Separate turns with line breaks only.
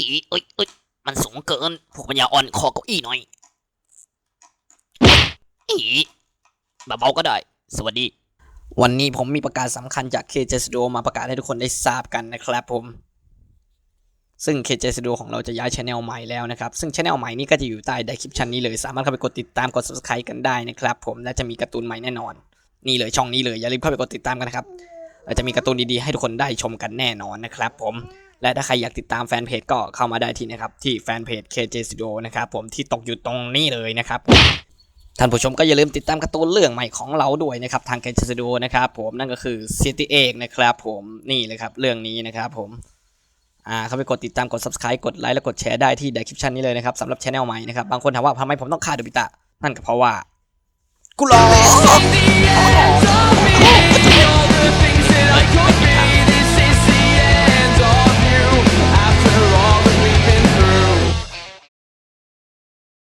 ยเอ้ยเอ้ยมันสูงเกิน พวกปัญญาอ่อนคอเก้าอี้หน่อยอีเบาๆก็ได้ สวัสดี วันนี้ผมมีประกาศสำคัญจาก KJ Studio มาประกาศให้ทุกคนได้ทราบกันนะครับผม ซึ่ง KJ Studio ของเราจะย้ายช anel ใหม่แล้วนะครับ ซึ่งช anel ใหม่นี้ก็จะอยู่ใต้ description นี้เลย สามารถเข้าไปกดติดตามกด subscribe กันได้นะครับผม และจะมีการ์ตูนใหม่แน่นอน นี่เลยช่องนี้เลย อย่าลืมเข้าไปกดติดตามกันนะครับเราจะมีการ์ตูนดีๆให้ทุกคนได้ชมกันแน่นอนนะครับผม และถ้าใครอยากติดตามแฟนเพจก็เข้ามาได้ที่นะครับที่แฟนเพจ KJ Studio นะครับผมที่ตกอยู่ตรงนี้เลยนะครับท่านผู้ชมก็อย่าลืมติดตามการ์ตูนเรื่องใหม่ของเราด้วยนะครับทาง KJ Studio นะครับผมนั่นก็คือ City Egg นะครับผมนี่เลยครับเรื่องนี้นะครับผมอ่าเข้าไปกดติดตามกด subscribe กดไลค์และกดแชร์ได้ที่ description นี้เลยนะครับสำหรับช anel ใหม่นะครับบางคนถามว่าทำไมผมต้องฆ่าโดบิตะนั่นก็เพราะว่ากูรอ